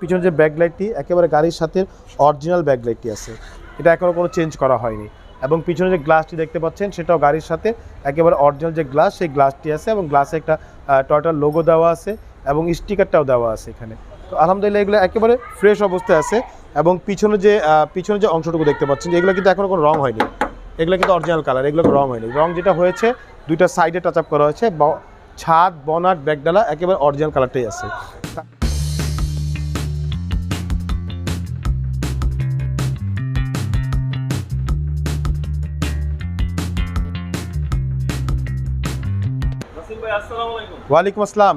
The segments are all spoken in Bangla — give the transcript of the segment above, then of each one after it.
পিছনে যে ব্যাকলাইটটি একেবারে গাড়ির সাথে অরিজিনাল ব্যাকলাইটটি আছে। এটা এখনও কোনো চেঞ্জ করা হয়নি। এবং পিছনে যে গ্লাসটি দেখতে পাচ্ছেন, সেটাও গাড়ির সাথে একেবারে অরিজিনাল যে গ্লাস সেই গ্লাসটি আছে এবং গ্লাসে একটা টয়টার লোগো দেওয়া আছে এবং স্টিকারটাও দেওয়া আছে এখানে। তো আলহামদুলিল্লাহ এগুলো একেবারে ফ্রেশ অবস্থায় আছে এবং পিছনে যে পিছনে যে অংশটুকু দেখতে পাচ্ছেন, এগুলো কিন্তু এখনও কোনো রং হয়নি। এগুলো কিন্তু অরিজিনাল কালার এগুলো রং হয়নি। রং যেটা হয়েছে, দুইটা সাইডে টাচ আপ করা হয়েছে ছাদ, বনাট, ব্যাগডালা একেবারে অরিজিনাল কালারটাই আছে। ওয়ালাইকুম আসসালাম।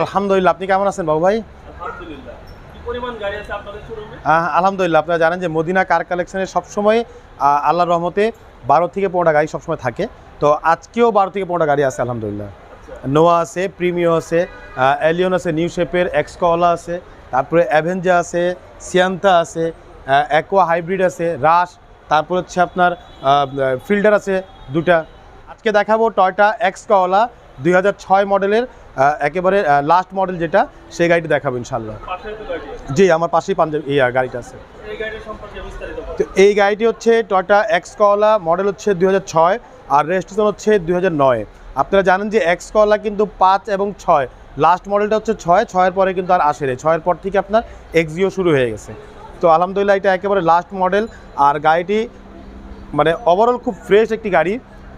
আলহামদুলিল্লাহ আপনি কেমন আছেন বাবু ভাই? আলহামদুলিল্লাহ। আপনারা জানেন যে মদিনা কার কালেকশনে সবসময় আল্লাহর রহমতে বারো থেকে পনেরোটা গাড়ি সবসময় থাকে। তো আজকেও বারো থেকে পনেরোটা গাড়ি আছে আলহামদুলিল্লাহ। নোয়া আছে প্রিমিও আছে অ্যালিয়ন আছে নিউ শেপের এক্সকলা আছে তারপরে অ্যাভেঞ্জা আছে সিয়ান্তা আছে অ্যাকোয়া হাইব্রিড আছে রাশ তারপর হচ্ছে আপনার ফিল্ডার আছে দুটা। আজকে দেখাবো টয়টা এক্সকলা দুই হাজার ছয় মডেলের একেবারে লাস্ট মডেল যেটা সেই গাড়িটি দেখাবো ইনশাল্লাহ জি আমার পাশেই পাঞ্জাব এই আহ, গাড়িটা আছে। তো এই গাড়িটি হচ্ছে টয়টা এক্স কলা মডেল হচ্ছে দু হাজার ছয় আর রেজিস্ট্রেশন হচ্ছে দু হাজার নয়। আপনারা জানেন যে এক্স কলা কিন্তু পাঁচ এবং ছয়। লাস্ট মডেলটা হচ্ছে ছয় ছয়ের পরে কিন্তু আর আসে ছয়ের পর থেকে আপনার এক্সিও শুরু হয়ে গেছে। তো আলহামদুলিল্লাহ এটা একেবারে লাস্ট মডেল আর গাড়িটি মানে ওভারঅল খুব ফ্রেশ একটি গাড়ি।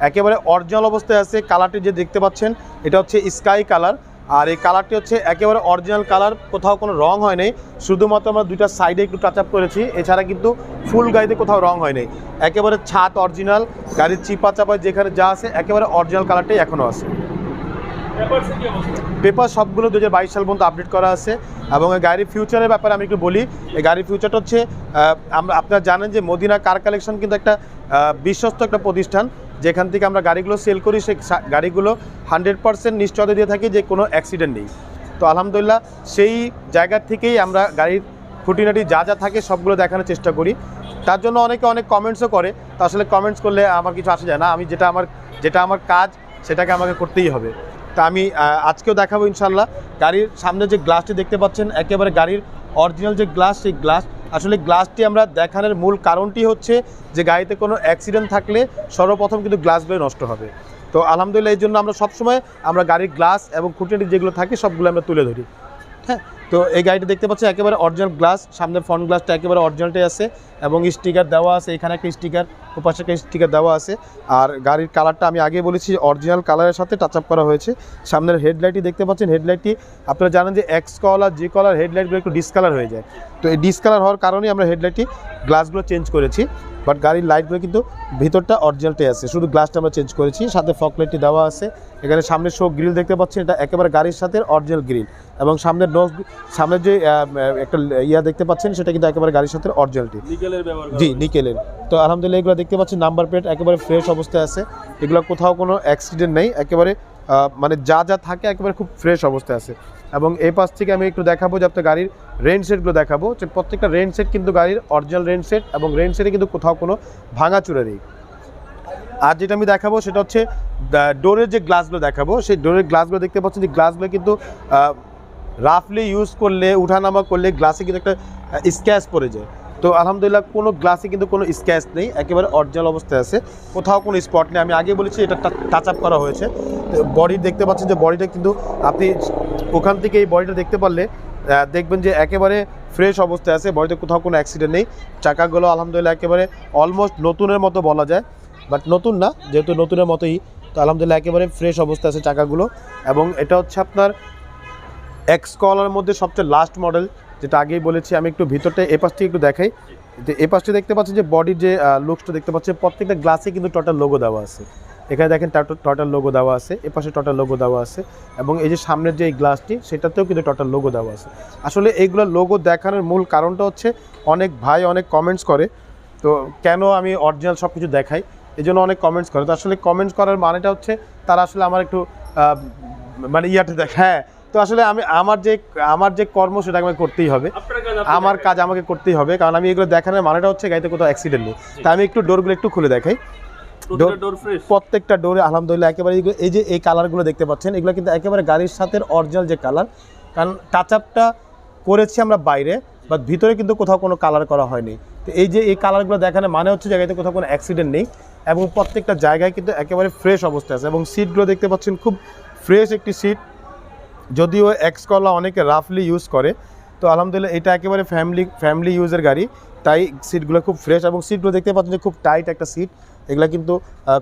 একেবারে অরিজিনাল অবস্থায় আছে। কালারটি যে দেখতে পাচ্ছেন এটা হচ্ছে স্কাই কালার আর এই কালারটি হচ্ছে একেবারে অরিজিনাল কালার কোথাও কোনো রং হয় নাই। শুধুমাত্র আমরা দুইটা সাইডে একটু টাচ আপ করেছি। এছাড়া কিন্তু ফুল গাড়িতে কোথাও রং হয় নাই। একেবারে ছাদ অরিজিনাল গাড়ির চিপা চাপায় যেখানে যা আছে একেবারে অরিজিনাল কালারটাই এখনও আছে। পেপার সবগুলো দু হাজার বাইশ সাল পর্যন্ত আপডেট করা আছে। এবং এই গাড়ির ফিউচারের ব্যাপারে আমি একটু বলি এই গাড়ির ফিউচারটা হচ্ছে আমরা আপনারা জানেন যে মদিনা কার কালেকশন কিন্তু একটা বিশ্বস্ত একটা প্রতিষ্ঠান। যেখান থেকে আমরা গাড়িগুলো সেল করি, সা- গাড়িগুলো হান্ড্রেড পার্সেন্ট নিশ্চয়তা দিয়ে থাকি যে কোনো অ্যাক্সিডেন্ট নেই। তো আলহামদুলিল্লাহ সেই জায়গা থেকেই আমরা গাড়ির খুঁটিনাটি যা যা থাকে সবগুলো দেখানোর চেষ্টা করি। তার জন্য অনেকে অনেক কমেন্টসও করে। তো আসলে কমেন্টস করলে আমার কিছু আসে যায় না। আমি যেটা আমার যেটা আমার কাজ, সেটাকে আমাকে করতেই হবে। তা আমি আজকেও দেখাবো ইনশাল্লাহ গাড়ির সামনে যে গ্লাসটি দেখতে পাচ্ছেন, একেবারে গাড়ির অরিজিনাল যে গ্লাস সেই গ্লাস আসলে গ্লাসটি আমরা দেখানোর মূল কারণটি হচ্ছে যে গাড়িতে কোনো অ্যাক্সিডেন্ট থাকলে সর্বপ্রথম কিন্তু গ্লাসগুলো নষ্ট হবে। তো আলহামদুলিল্লাহ এই জন্য আমরা সবসময় আমরা গাড়ির গ্লাস এবং খুঁটিনাটি যেগুলো থাকে সবগুলো আমরা তুলে ধরি। হ্যাঁ তো এই গাড়িটি দেখতে পাচ্ছি একেবারে অরিজিনাল গ্লাস সামনের ফ্রন্ট গ্লাসটা একেবারে অরিজিনালটাই আছে এবং স্টিকার দেওয়া আছে, এখানে একটা স্টিকার ওপাশে একটা স্টিকার দেওয়া আছে। আর গাড়ির কালারটা আমি আগে বলেছি অরিজিনাল কালারের সাথে টাচ আপ করা হয়েছে। সামনের হেডলাইটটি দেখতে পাচ্ছেন হেডলাইটটি আপনারা জানেন যে এক্স কলার জি কলার হেডলাইটগুলো একটু ডিসকালার হয়ে যায়। তো এই ডিসকালার হওয়ার কারণেই আমরা হেডলাইটটি গ্লাসগুলো চেঞ্জ করেছি। বাট গাড়ির লাইটগুলো কিন্তু ভিতরটা অরিজিনালটাই আছে। শুধু গ্লাসটা আমরা চেঞ্জ করেছি সাথে ফক লাইটটি দেওয়া আছে। এখানে সামনে শো গ্রিল দেখতে পাচ্ছেন এটা একেবারে গাড়ির সাথে অরিজিনাল গ্রিল এবং সামনের নোজ সামনের যে একটা ইয়া দেখতে পাচ্ছেন সেটা কিন্তু একেবারে গাড়ির সাথে অরিজিনালটি নিকেলের ব্যবহার করা জি নিকেলের তো আলহামদুলিল্লাহ এগুলো দেখতে পাচ্ছেন নাম্বার প্লেট একেবারে ফ্রেশ অবস্থায় আছে। এগুলো কোথাও কোনো অ্যাক্সিডেন্ট নেই একেবারে মানে যা যা থাকে একেবারে খুব ফ্রেশ অবস্থায় আছে। এবং এই পাশ থেকে আমি একটু দেখাবো যে আপনার গাড়ির রেন সেটগুলো দেখাবো। যে প্রত্যেকটা রেন সেট কিন্তু গাড়ির অরিজিনাল রেন সেট এবং রেন সেটে কিন্তু কোথাও কোনো ভাঙা ভাঙাচুরা নেই। আর যেটা আমি দেখাবো সেটা হচ্ছে ডোরের যে গ্লাসগুলো দেখাবো, সেই ডোরের গ্লাসগুলো দেখতে পাচ্ছেন যে গ্লাসগুলো কিন্তু রাফলি ইউজ করলে, উঠানামা করলে গ্লাসে কিন্তু একটা স্ক্যাচ পড়ে যায়। তো আলহামদুলিল্লাহ কোনো গ্লাসে কিন্তু কোনো স্ক্যাচ নেই, একেবারে অরিজিনাল অবস্থায় আছে। কোথাও কোনো স্পট নেই। আমি আগে বলেছি, এটা টাচ আপ করা হয়েছে। বডি দেখতে পাচ্ছেন যে বডিটা কিন্তু আপনি ওখান থেকে এই বডিটা দেখতে পারলে দেখবেন যে একেবারে ফ্রেশ অবস্থায় আছে। বডিতে কোথাও কোনো অ্যাক্সিডেন্ট নেই। চাকাগুলো আলহামদুলিল্লাহ একেবারে অলমোস্ট নতুনের মতো বলা যায়। বাট নতুন না, যেহেতু নতুনের মতোই, তো আলহামদুলিল্লাহ একেবারে ফ্রেশ অবস্থায় আছে চাকাগুলো। এবং এটা হচ্ছে আপনার এক্স কলার মধ্যে সবচেয়ে লাস্ট মডেল যেটা আগেই বলেছি, আমি একটু ভিতরটা এ পাশটি একটু দেখাই। যে এ পাশটি দেখতে পাচ্ছেন যে বডির যে লুকসটা দেখতে পাচ্ছেন, প্রত্যেকটা গ্লাসে কিন্তু টোটাল লোগো দেওয়া আছে। এখানে দেখেন টোটাল লোগো দেওয়া আছে এ পাশে টোটাল লোগো দেওয়া আছে এবং এই যে সামনের যে গ্লাসটি সেটাতেও কিন্তু টোটাল লোগো দেওয়া আছে। আসলে এইগুলো লোগো দেখানোর মূল কারণটা হচ্ছে অনেক ভাই অনেক কমেন্টস করে, তো কেন আমি অরিজিনাল সব কিছু দেখাই? এই জন্য অনেক কমেন্টস করে। তো আসলে কমেন্টস করার মানেটা হচ্ছে তারা আসলে আমার একটু মানে ইয়াতে দেখ হ্যাঁ তো আসলে আমি আমার যে আমার যে কর্ম সেটা আমাকে করতেই হবে। আমার কাজ। আমাকে করতেই হবে কারণ আমি এগুলো দেখানোর মানেটা হচ্ছে গাড়িতে কোথাও অ্যাক্সিডেন্ট নেই। তাই আমি একটু ডোরগুলো একটু খুলে দেখাই। প্রত্যেকটা ডোরে আলহামদুলিল্লাহ একেবারে এই যে এই কালারগুলো দেখতে পাচ্ছেন এগুলো কিন্তু একেবারে গাড়ির সাথে অরিজিনাল যে কালার কারণ টাচ আপটা করেছি আমরা বাইরে বাট ভিতরে কিন্তু কোথাও কোনো কালার করা হয়নি। তো এই যে এই কালারগুলো দেখানো মানে হচ্ছে জায়গাতে কোথাও কোনো অ্যাক্সিডেন্ট নেই এবং প্রত্যেকটা জায়গায় কিন্তু একেবারে ফ্রেশ অবস্থা আছে এবং সিটগুলো দেখতে পাচ্ছেন খুব ফ্রেশ একটি সিট যদিও এক্স কলা অনেকে রাফলি ইউজ করে, তো আলহামদুলিল্লাহ এটা একেবারে ফ্যামিলি ফ্যামিলি ইউজের গাড়ি। তাই সিটগুলো খুব ফ্রেশ এবং সিটগুলো দেখতে পাচ্ছেন যে খুব টাইট একটা সিট এগুলো কিন্তু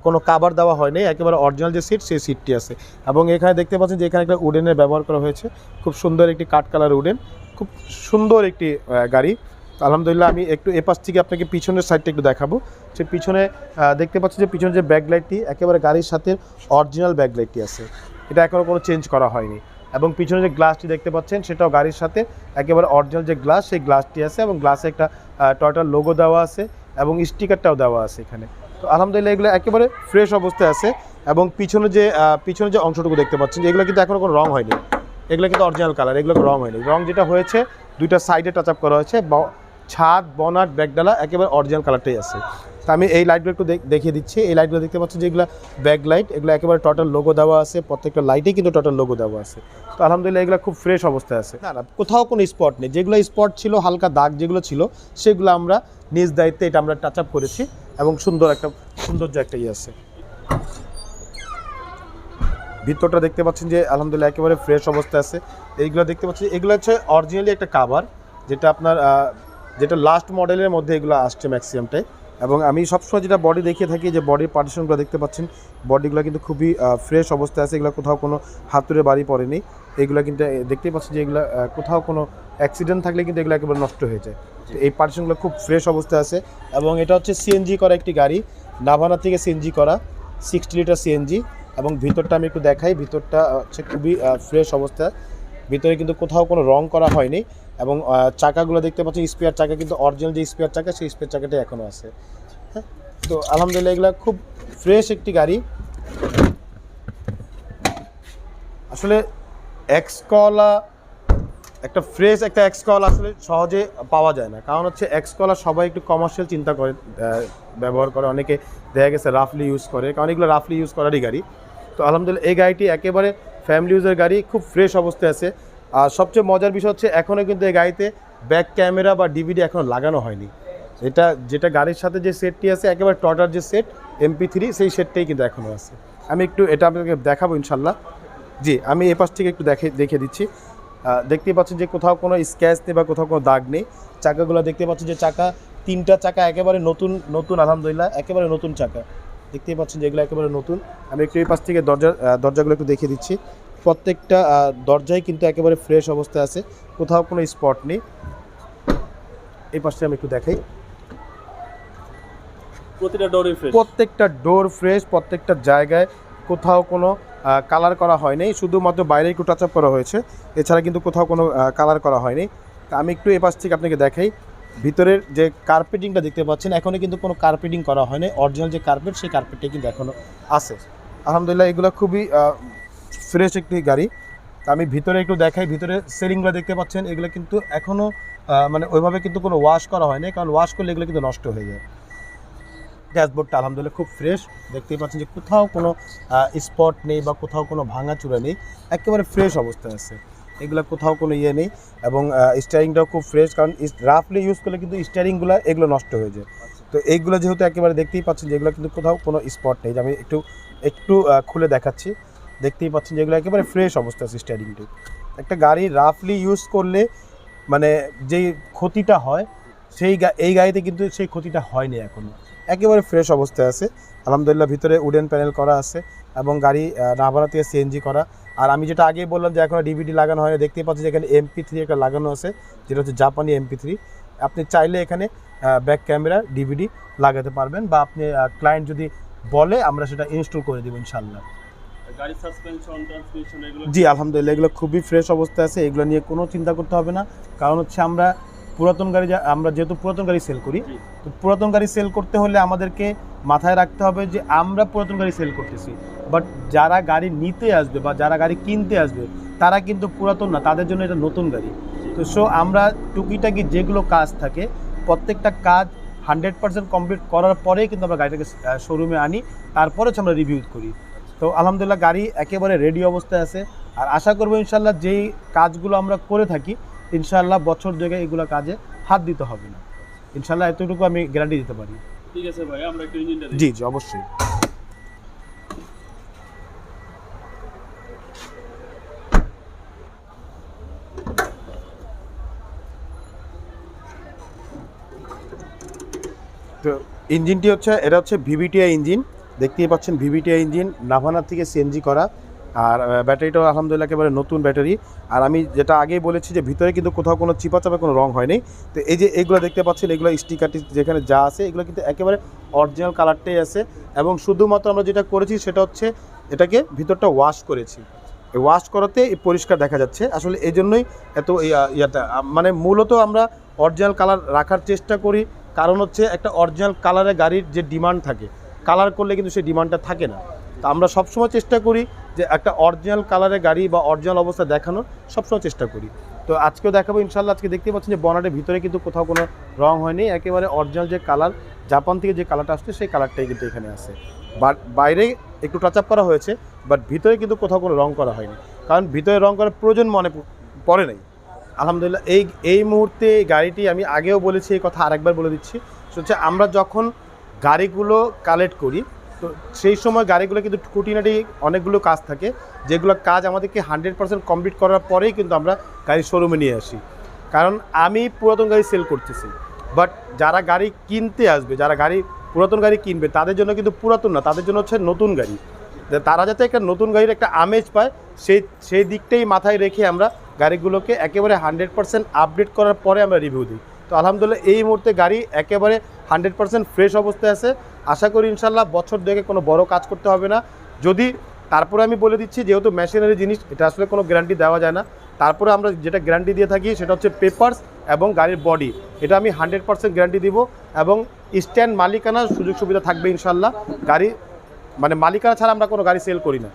কোনো কাবার দেওয়া হয়নি একেবারে অরিজিনাল যে সিট সেই সিটটি আছে। এবং এখানে দেখতে পাচ্ছেন যে এখানে একটা উডেনের ব্যবহার করা হয়েছে। খুব সুন্দর একটি কাঠ কালার উডেন খুব সুন্দর একটি গাড়ি। আলহামদুলিল্লাহ আমি একটু এপাশ থেকে আপনাকে পিছনের সাইডটা একটু দেখাবো। সে পিছনে দেখতে পাচ্ছেন যে পিছনে যে ব্যাকলাইটটি একেবারে গাড়ির সাথে অরিজিনাল ব্যাকলাইটটি আছে। এটা এখনও কোনো চেঞ্জ করা হয়নি। এবং পিছনে যে গ্লাসটি দেখতে পাচ্ছেন, সেটাও গাড়ির সাথে। একেবারে অরিজিনাল যে গ্লাস সেই গ্লাসটি আছে এবং গ্লাসে একটা টয়টার লোগো দেওয়া আছে এবং স্টিকারটাও দেওয়া আছে এখানে। তো আলহামদুলিল্লাহ এগুলো একেবারে ফ্রেশ অবস্থায় আছে এবং পিছনে যে পিছনে যে অংশটুকু দেখতে পাচ্ছেন যে এগুলো কিন্তু এখনও কোনো রং হয়নি। এগুলো কিন্তু অরিজিনাল কালার এগুলো রং হয়নি। রং যেটা হয়েছে, দুইটা সাইডে টাচ আপ করা হয়েছে ছাদ, বনাট, ব্যাগডালা একেবারে অরিজিনাল কালারটাই আছে। তো আমি এই লাইটগুলো একটু দেখ- দেখিয়ে দিচ্ছি। এই লাইটগুলো দেখতে পাচ্ছেন যেগুলো ব্যাক লাইট এগুলো একেবারে টোটাল লোগো দেওয়া আছে। প্রত্যেকটা লাইটেই কিন্তু টোটাল লোগো দেওয়া আছে। তো আলহামদুলিল্লাহ এগুলো খুব ফ্রেশ অবস্থায় আছে। না না, কোথাও কোনো স্পট নেই। যেগুলো স্পট ছিল, হালকা দাগ যেগুলো ছিল, সেগুলো আমরা নিজ দায়িত্বে এটা আমরা টাচ আপ করেছি এবং সুন্দর একটা, সৌন্দর্য একটা ইয়ে আছে। ভিতরটা দেখতে পাচ্ছেন যে আলহামদুলিল্লাহ একেবারে ফ্রেশ অবস্থায় আছে। এইগুলো দেখতে পাচ্ছেন এগুলো হচ্ছে অরিজিনালি একটা কাভার যেটা আপনার যেটা লাস্ট মডেলের মধ্যে এগুলো আসছে ম্যাক্সিমামটাই এবং আমি সবসময় যেটা বডি দেখিয়ে থাকি যে বডির পার্টিশনগুলো দেখতে পাচ্ছেন বডিগুলো কিন্তু খুবই ফ্রেশ অবস্থায় আছে এগুলো কোথাও কোনো হাতুড়ে বাড়ি পড়েনি। এগুলো কিন্তু দেখতেই পাচ্ছেন যে এগুলো কোথাও কোনো অ্যাক্সিডেন্ট থাকলে কিন্তু এগুলো একেবারে নষ্ট হয়ে যায়। তো এই পার্টিশনগুলো খুব ফ্রেশ অবস্থায় আছে এবং এটা হচ্ছে সিএনজি করা একটি গাড়ি নাভানা থেকে সিএনজি করা সিক্সটি লিটার সিএনজি এবং ভিতরটা আমি একটু দেখাই ভিতরটা হচ্ছে খুবই ফ্রেশ অবস্থা ভিতরে কিন্তু কোথাও কোনো রং করা হয়নি। এবং চাকাগুলো দেখতে পাচ্ছি স্পেয়ার চাকা, কিন্তু অরিজিনাল যে স্পেয়ার চাকা, সেই স্পেয়ার চাকাটাই এখনও আছে। হ্যাঁ? তো আলহামদুলিল্লাহ, এগুলো খুব ফ্রেশ একটি গাড়ি। আসলে এক্সকলা একটা ফ্রেশ একটা এক্সকল আসলে সহজে পাওয়া যায় না। কারণ হচ্ছে এক্সকলা সবাই একটু কমার্শিয়াল চিন্তা করে ব্যবহার করে। অনেকে দেখা গেছে রাফলি ইউজ করে। কারণ এগুলো রাফলি ইউজ করারই গাড়ি। তো আলহামদুলিল্লাহ, এই গাড়িটি একেবারে ফ্যামিলি ইউজের গাড়ি, খুব ফ্রেশ অবস্থায় আছে। আর সবচেয়ে মজার বিষয় হচ্ছে এখনও কিন্তু এই গাড়িতে ব্যাক ক্যামেরা বা ডিভিডি এখনও লাগানো হয়নি। এটা যেটা গাড়ির সাথে যে সেটটি আছে, একেবারে টটার যে সেট এমপি থ্রি সেই সেটটাই কিন্তু এখনও আছে। আমি একটু এটা আপনাকে দেখাবো ইনশাল্লাহ জি, আমি এ পাশ থেকে একটু দেখে দেখে দিচ্ছি। দেখতে পাচ্ছেন যে কোথাও কোনো স্ক্যাচ নেই বা কোথাও কোনো দাগ নেই। চাকাগুলো দেখতে পাচ্ছেন যে চাকা, তিনটা চাকা একেবারে নতুন নতুন, আলহামদুলিল্লাহ, একেবারে নতুন চাকা। দেখতেই পাচ্ছেন যে এগুলো একেবারে নতুন। আমি একটু এই পাশ থেকে দরজা দরজাগুলো একটু দেখিয়ে দিচ্ছি। প্রত্যেকটা আহ, দরজাই কিন্তু একেবারে ফ্রেশ অবস্থায় আছে। কোথাও কোনো স্পট নেই। এই পাশে আমি একটু দেখাই। প্রতিটা ডোরই ফ্রেশ প্রত্যেকটা ডোর ফ্রেশ প্রত্যেকটা জায়গায় কোথাও কোনো কালার করা হয়নি। শুধুমাত্র বাইরে একটু টাচ আপ করা হয়েছে। এছাড়া কিন্তু কোথাও কোনো কালার করা হয়নি। তা আমি একটু এপাশ থেকে আপনাকে দেখাই। ভিতরের যে কার্পেটিংটা দেখতে পাচ্ছেন এখনও কিন্তু কোনো কার্পেটিং করা হয়নি। অরিজিনাল যে কার্পেট সেই কার্পেটটাই কিন্তু এখনও আছে। আলহামদুলিল্লাহ এগুলো খুবই ফ্রেশ একটি গাড়ি। আমি ভিতরে একটু দেখাই, ভিতরে সেলিংগুলো দেখতে পাচ্ছেন, এগুলো কিন্তু এখনও মানে ওইভাবে কিন্তু কোনো ওয়াশ করা হয়নি কারণ ওয়াশ করলে এগুলো কিন্তু নষ্ট হয়ে যায়। ড্যাশবোর্ডটা আলহামদুলিল্লাহ খুব ফ্রেশ দেখতেই পাচ্ছেন যে কোথাও কোনো স্পট নেই বা কোথাও কোনো ভাঙা ভাঙাচুরা নেই, একেবারে ফ্রেশ অবস্থায় আছে। এগুলো কোথাও কোনো ইয়ে নেই এবং স্টারিংটাও খুব ফ্রেশ কারণ রাফলি ইউজ করলে কিন্তু স্টারিংগুলো এগুলো নষ্ট হয়ে যায়। তো এইগুলো যেহেতু একেবারে দেখতেই পাচ্ছেন যে এগুলো কিন্তু কোথাও কোনো স্পট নেই আমি একটু একটু খুলে দেখাচ্ছি। দেখতেই পাচ্ছেন যেগুলো একেবারে ফ্রেশ অবস্থা আছে স্টিয়ারিংটি একটা গাড়ি রাফলি ইউজ করলে মানে যেই ক্ষতিটা হয়, সেই এই গাড়িতে কিন্তু সেই ক্ষতিটা হয়নি এখনও। একেবারে ফ্রেশ অবস্থায় আছে। আলহামদুলিল্লাহ ভিতরে উডেন প্যানেল করা আছে এবং গাড়ি নাভানা থেকে সিএনজি করা। আর আমি যেটা আগেই বললাম যে এখন ডিভিডি লাগানো হয়নি, দেখতেই পাচ্ছি যে এখানে এমপি থ্রি একটা লাগানো আছে, যেটা হচ্ছে জাপানি এমপি থ্রি আপনি চাইলে এখানে ব্যাক ক্যামেরা ডিভিডি লাগাতে পারবেন বা আপনি ক্লায়েন্ট যদি বলে, আমরা সেটা ইনস্টল করে দেবো ইনশাল্লাহ গাড়ির সাসপেনশন ট্রান্সমিশন এগুলো জি আলহামদুলিল্লাহ এগুলো খুবই ফ্রেশ অবস্থায় আছে এগুলো নিয়ে কোনো চিন্তা করতে হবে না। কারণ হচ্ছে আমরা পুরাতন গাড়ি যা- আমরা যেহেতু পুরাতন গাড়ি সেল করি তো পুরাতন গাড়ি সেল করতে হলে আমাদেরকে মাথায় রাখতে হবে যে আমরা পুরাতন গাড়ি সেল করতেছি। বাট যারা গাড়ি নিতে আসবে বা যারা গাড়ি কিনতে আসবে তারা কিন্তু পুরাতন না তাদের জন্য এটা নতুন গাড়ি। তো সো আমরা টুকিটাকি যেগুলো কাজ থাকে প্রত্যেকটা কাজ হান্ড্রেড পার্সেন্ট কমপ্লিট করার পরেই কিন্তু আমরা গাড়িটাকে শোরুমে আনি তারপরে হচ্ছে আমরা রিভিউ করি। তো আলহামদুলিল্লাহ গাড়ি একেবারে রেডি অবস্থায় আছে। আর আশা করব ইনশাল্লাহ যেই কাজগুলো আমরা করে থাকি ইনশাল্লাহ বছর দুয়েকে এগুলো কাজে হাত দিতে হবে না। ইনশাল্লাহ এতটুকু আমি গ্যারান্টি দিতে পারি। ঠিক আছে ভাই আমরা একটু ইঞ্জিনটা জি জি অবশ্যই। তো ইঞ্জিনটি হচ্ছে এটা হচ্ছে ভিভিটিআই ইঞ্জিন দেখতেই পাচ্ছেন ভিভিটি ইঞ্জিন নাভানার থেকে সিএনজি করা। আর ব্যাটারিটাও আলহামদুলিল্লাহ একেবারে নতুন ব্যাটারি। আর আমি যেটা আগেই বলেছি যে ভিতরে কিন্তু কোথাও কোনো চিপা চাপা কোনো রং হয়নি। তো এই যে এগুলো দেখতে পাচ্ছেন, এগুলো স্টিকারটি যেখানে যা আছে, এগুলো কিন্তু একেবারে অরিজিনাল কালারটাই আছে। এবং শুধুমাত্র আমরা যেটা করেছি সেটা হচ্ছে, এটাকে ভিতরটা ওয়াশ করেছি। ওয়াশ করাতে পরিষ্কার দেখা যাচ্ছে। আসলে এই জন্যই এত ইয়া- ইয়াটা মানে মূলত আমরা অরিজিনাল কালার রাখার চেষ্টা করি। কারণ হচ্ছে একটা অরিজিনাল কালারে গাড়ির যে ডিমান্ড থাকে কালার করলে কিন্তু সেই ডিমান্ডটা থাকে না। তো আমরা সবসময় চেষ্টা করি যে একটা অরিজিনাল কালারের গাড়ি বা অরিজিনাল অবস্থা দেখানোর সবসময় চেষ্টা করি। তো আজকেও দেখাবো ইনশাল্লাহ আজকে দেখতে পাচ্ছেন যে বনাটের ভিতরে কিন্তু কোথাও কোনো রং হয়নি, একেবারে অরিজিনাল যে কালার, জাপান থেকে যে কালারটা আসছে সেই কালারটাই কিন্তু এখানে বাট বাইরে একটু টাচ আপ করা হয়েছে, বাট ভিতরে কিন্তু কোথাও কোনো রং করা হয়নি। কারণ ভিতরে রং করার প্রয়োজন মনে পড়ে নাই। আলহামদুলিল্লাহ, এই এই মুহূর্তে গাড়িটি আমি আগেও বলেছি, এই কথা আরেকবার বলে দিচ্ছি। হচ্ছে আমরা যখন গাড়িগুলো কালেক্ট করি। তো সেই সময় গাড়িগুলো কিন্তু খুঁটিনাটি অনেকগুলো কাজ থাকে, যেগুলো কাজ আমাদেরকে হান্ড্রেড পার্সেন্ট কমপ্লিট করার পরেই কিন্তু আমরা গাড়ি শোরুমে নিয়ে আসি। কারণ আমি পুরাতন গাড়ি সেল করতেছি বাট যারা গাড়ি কিনতে আসবে, যারা গাড়ি, পুরাতন গাড়ি কিনবে, তাদের জন্য কিন্তু পুরাতন না, তাদের জন্য হচ্ছে নতুন গাড়ি। তারা যাতে একটা নতুন গাড়ির একটা আমেজ পায়, সেই সেই দিকটাই মাথায় রেখে আমরা গাড়িগুলোকে একেবারে হান্ড্রেড পার্সেন্ট আপডেট করার পরে আমরা রিভিউ দিই। তো আলহামদুলিল্লাহ এই মুহূর্তে গাড়ি একেবারে হান্ড্রেড পার্সেন্ট ফ্রেশ অবস্থায় আছে। আশা করি ইনশাল্লাহ বছর দেখে কোনো বড় কাজ করতে হবে না। যদি তারপরে আমি বলে দিচ্ছি, যেহেতু মেশিনারি জিনিস, এটা আসলে কোনো গ্যারান্টি দেওয়া যায় না। তারপরে আমরা যেটা গ্যারান্টি দিয়ে থাকি, সেটা হচ্ছে পেপারস এবং গাড়ির বডি এটা আমি হান্ড্রেড পার্সেন্ট গ্যারান্টি দিব এবং স্ট্যান্ড মালিকানার সুযোগ সুবিধা থাকবে ইনশাল্লাহ। গাড়ি মানে মালিকানা ছাড়া আমরা কোনো গাড়ি সেল করি না।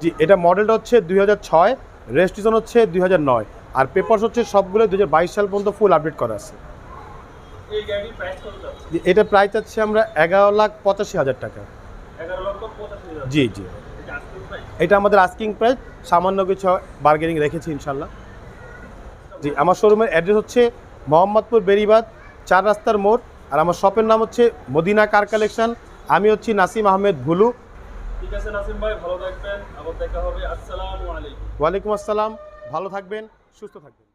জি, এটা মডেলটা হচ্ছে দুই হাজার ছয় রেজিস্ট্রেশন হচ্ছে দুই হাজার নয়। আর পেপারস হচ্ছে সবগুলো দু হাজার বাইশ সাল পর্যন্ত ফুল আপডেট করা আছে এই গাড়ির প্রাইস কত যাচ্ছে জি, এটা প্রাইস হচ্ছে আমরা এগারো লাখ পঁচাশি হাজার টাকা। জি জি। এটা এটা আমাদের আস্কিং প্রাইস সামান্য কিছু বার্গেনিং রেখেছি ইনশাল্লাহ জি আমার শোরুমের অ্যাড্রেস হচ্ছে মোহাম্মদপুর বেরিবাদ চার রাস্তার মোড়। আর আমার শপের নাম হচ্ছে মদিনা কার কালেকশন আমি হচ্ছি নাসিম আহমেদ ভুলু। ঠিক আছে নাসিম ভাই ভালো থাকবেন। আবার দেখা হবে। আসসালামু আলাইকুম। ওয়ালাইকুম আসসালাম। ভালো থাকবেন সুস্থ থাকবেন।